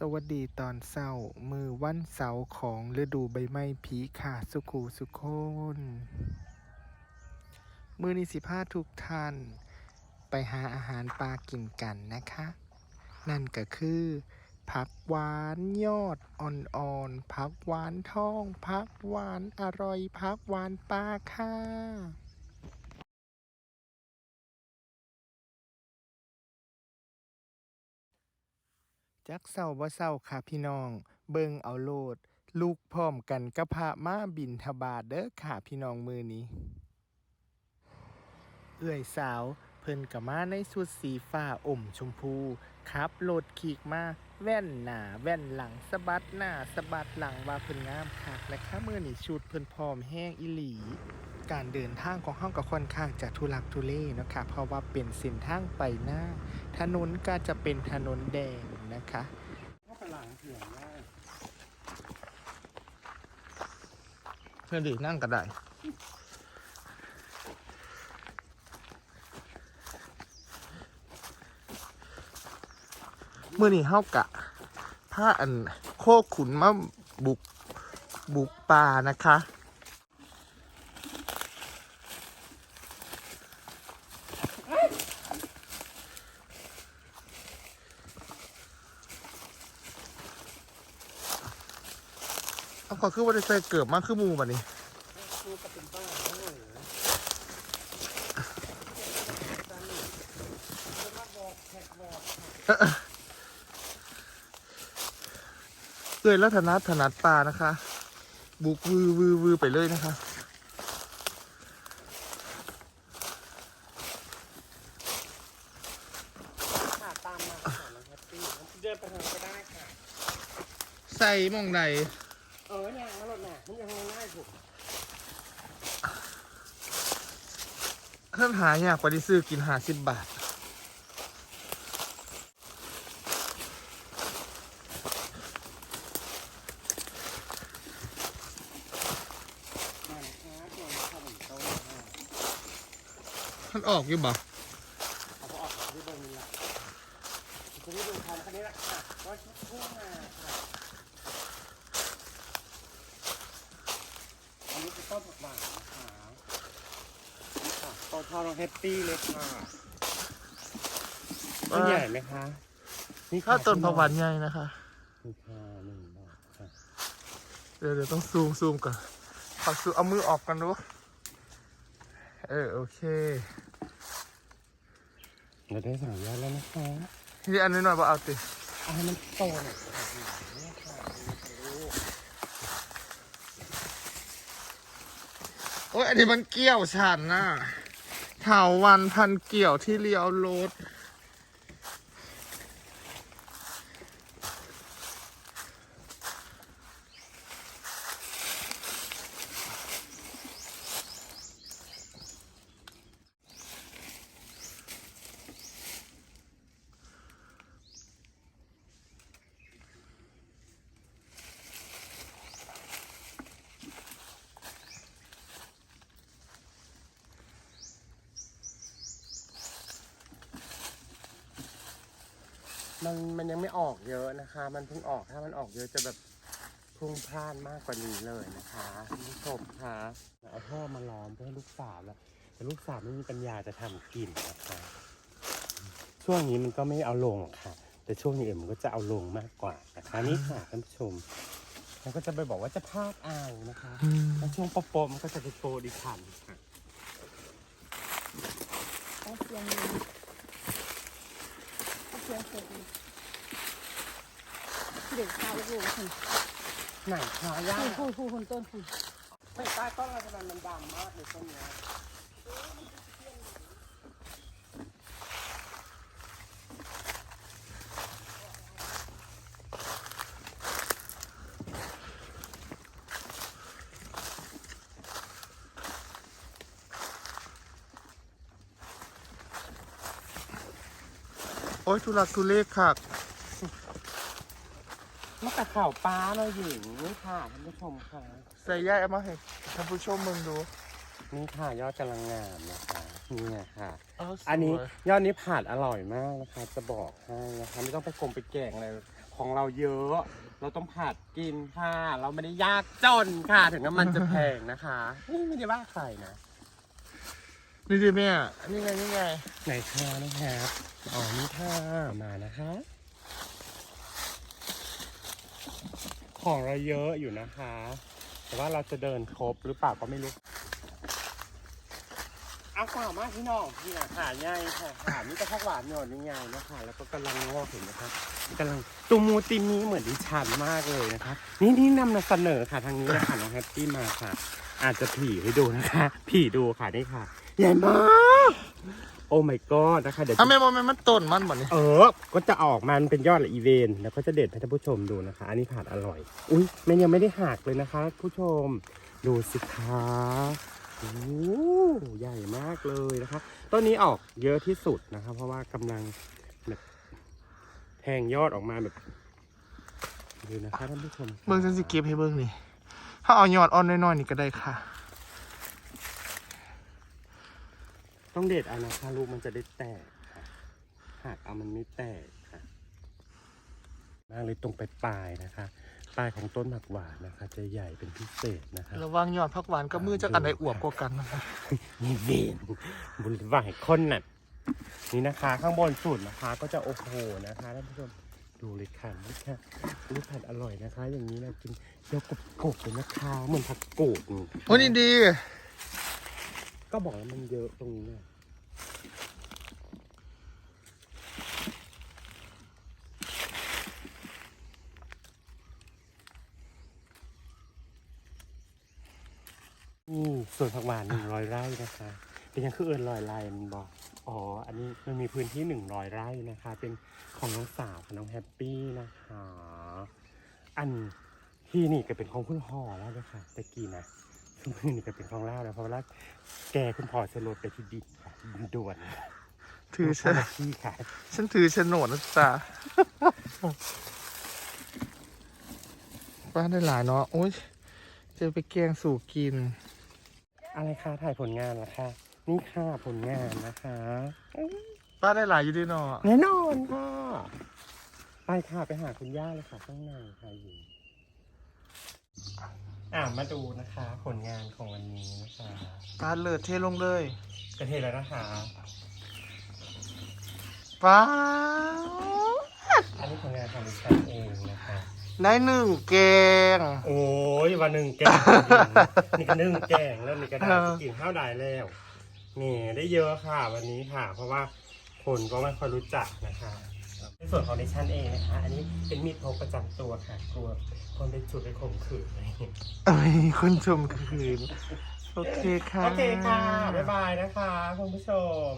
สวัสดีตอนเศร้า มือวันเสาร์ของฤดูใบไม้ผลิค่ะสุขูสุขคนมือนิสิพาทุกท่าน ไปหาอาหารปลากินกันนะคะ นั่นก็คือ ผักหวานยอดอ่อนๆผักหวานทองผักหวานอร่อยผักหวานปลาค่ะ จักเศร้าบ่เศร้าค่ะพี่น้อง เบิ่งเอาโลด ลูกพร้อมกันกับพระมาบินทบาทเด้อค่ะพี่น้องมือนี้ เอื้อยสาว เพิ่นกับมาในสุดสีฟ้าอมชมพูขับรถขีกมาแว่นหน้าแว่นหลังสะบัดหน้าสะบัดหลังว่าเพิ่นงามคักและค่ะมือนี้ชุดเพิ่นพร้อมแห้งอีหลีการเดินทางของเฮาก็ค่อนข้างจะทุลักทุเลเนาะค่ะเพราะว่าเป็นเส้นทางไปหน้า ถนนก็จะเป็นถนนแดง นะคะเถียงได้เพื่อนดีนั่งก็ได้เมื่อนี้เฮากะผ้าอันโคขุนมาบุกบุกป่านะคะ ขอคือว่าได้ใส่เกือบมากคือมูบัดนี้เอจะมาบอกยแล้วถนัดถนัดปลานะคะ บุกวือวือวือไปเลยนะคะค่มมาค่ะน้ อเดินไปทางก็ได้ค่ะใส่หมออเนี่ยงั้นรถน่ะมันยังง่ายถูกท่านหายากกว่าที่ซื้อกินหาสิบบาท มันค้าตัวขนมโตค่ะท่านออกอยู่บ่ เอาพอออกที่เบอร์นี้ละจะได้ดูทันคันนี้ละค่ะว่าชุดพุ่งมาค่ะอันนี้คือ ต้นผักหวานนะคะนี่ค่ะต้นเท่าน้องแฮปปี้เลยค่ะต้นใหญ่ไหมคะนี่ค่ะถ้าต้นผักหวานใหญ่นะคะ นี่ค่ะหนึ่งดอกค่ะเดี๋ยวเดี๋ยวต้องซูมซูมก่อนขอซูมเอามือออกกันดูเออโอเคเราได้สั่งยอดแล้วนะคะ ที่อันนี้หน่อยบ่เอาติเอาให้มันโตหน่อยค่ะเนี่ยค่ะดู โอ้ยอันนี้มันเกี่ยวฉันน่ะเถาวันพันเกี่ยวที่เลี้ยวรถ มันมันยังไม่ออกเยอะนะคะ มันเพิ่งออกถ้ามันออกเยอะจะแบบพรุ่งพลานมากกว่านี้เลยนะคะคุณผู้ชมคะเอาท่อมาล้อมเพื่อให้ลูกสาวแล้วแต่ลูกสาวไม่มีปัญญาจะทำกินนะคะช่วงนี้มันก็ไม่เอาลงค่ะ แต่ช่วงนี้เอ็มมันก็จะเอาลงมากกว่านะคะนี่ค่ะท่านผู้ชมมันก็จะไปบอกว่าจะพากเอานะคะแล้วช่วงโปะมันก็จะไปโปรดิคันค่ะเอาเสียงเอาเสียงเสร็จ เด็กชายลูกคุณไหนคะย่าคุณคุณคุณต้นคุณไม่ใต้ต้นอะไรทำไมมันดำมากเลยต้นเนี้ยโอ้ยทุลักทุเลค่ะ มะกะข่าวป้าเราหญิงนี่ค่ะท่านผู้ชมค่ะใส่ย่ายเอามาให้ท่านผู้ชมมึงดู นี่ค่ะยอดกำลังงามนะคะนี่ไงค่ะ เาสวยอันนี้ยอดนี้ผัดอร่อยมากนะคะ จะบอกให้นะคะไม่ต้องไปกลมไปแกงอะไรพของเราเยอะ เราต้องผัดกินค่ะ เราไม่ได้ยากจนค่ะ ถึงน้ำมันจะแพงนะคะนี่ไม่ได้ว่าใครนะ นี่ดิแม่ นี่ไงนี่ไง ไหนค่ะนะครับอ๋อนี่ค่ะมานะคะ ของเราเยอะอยู่นะคะ แต่ว่าเราจะเดินครบหรือเปล่าก็ไม่รู้เอาฝ่ามากพี่น้องพี่นะขาใหญ่ค่ะขานี่ก็พักหวานหน่อยใหญ่นะคะ แล้วก็กำลังงอกเห็นไหมคะกำลังตูมูติมีเหมือนดิฉันมากเลยนะคะ นี่นี่นำเสนอค่ะทางนี้นะคะน้องแฮปปี้มาค่ะ อาจจะผีให้ดูนะคะ ผีดูค่ะนี่ค่ะ ใหญ่มาก โอ้ my god นะคะเดี๋ยวอะจะแม่บอกแม่มันต้นมันบ่นี่เออ ก็จะออกมามันเป็นยอดละอีเวนต์แล้วก็จะเด็ดให้ท่านผู้ชมดูนะคะ อันนี้ผัดอร่อย อุ้ยมันยังไม่ได้หักเลยนะคะ ผู้ชม ดูสิคะโอ้ใหญ่มากเลยนะคะต้นนี้ออกเยอะที่สุดนะคะ เพราะว่ากำลังแบบแทงยอดออกมาแบบดูนะคะท่านผู้ชมเบิ่งฉันสิเก็บให้เบิ่งนี่ ถ้าเอายอดอ่อนน้อยๆนี่ก็ได้ค่ะ ต้องเด็ดเอานะคะลูกมันจะได้แตกค่ะหักเอามันไม่แตกค่ะมากเลยตรงไปปลายๆนะคะ ปลายของต้นผักหวานนะคะ จะใหญ่เป็นพิเศษนะคะระวังยอดผักหวานกับมือจากอันใดอวบกว่ากันนะคะนี่เวนบุญไหวคนน่ะนี่นะคะ ข้างบนสุดนะคะก็จะโอ้โหนะคะท่านผู้ชมดูเลยค่ะนี่ค่ะลูกผัดอร่อยนะคะ อย่างนี้เรากินเคี้ยวกรุบๆเลยนะคะเหมือนผักกูดโอ้นี่ดี ก็บอกแล้วมันเยอะตรงนี้เนี่ยนี่ส่วนผักหวานหนึ่งร้อยไร่นะคะ เป็นยังคือเอินลอยไร่มันบอก อ๋อ อันนี้มันมีพื้นที่หนึ่งร้อยไร่นะคะ เป็นของน้องสาวของน้องแฮปปี้นะคะ อันที่นี่ก็เป็นของคุณพ่อแล้วนะคะตะกี้นะ ซึ่งนี่ก็เป็นของเล่าแล้วเพราะว่าแกคุณพ่อเสลดไปที่ดินค่ะด่วนถือฉัฉันนที่ค่ะฉันถือโฉนดนะจ๊ะป้าได้หลายเนาะโอ้ยจะไปแกงสู่กิน อะไรคะถ่ายผลงานละคะนี่ค่ะผลงานนะคะป้าได้หลายอยู่ดีเนาะแน่นอนค่ะไปค่ะไปหาคุณย่าเลยค่ะข้างในค่ะอยู่ อ่ามาดูนะคะ ผลงานของวันนี้นะคะป้าเลิศเทลงเลยกระเทยแล้วนะคะ ป้าอันนี้ผลงานของดิฉันเองนะคะ ได้หนึ่งแกง โอ้ยวันหนึ่งแกงนี่ก็นึ่งแกงแล้วนี่ก็ได้กินข้าวได้แล้วนี่ได้เยอะค่ะวันนี้ค่ะ เพราะว่าคนก็ไม่ค่อยรู้จักนะคะใน ส่วนของดิฉันเองนะคะ อันนี้เป็นมีดพกประจำตัวค่ะ กลัวคนไปจุดไปข่มขืนอะไรอย่างเงี้ยเอ้ยคุณชมคืน โอเคค่ะ โอเคค่ะ บ๊ายบายนะคะคุณผู้ชม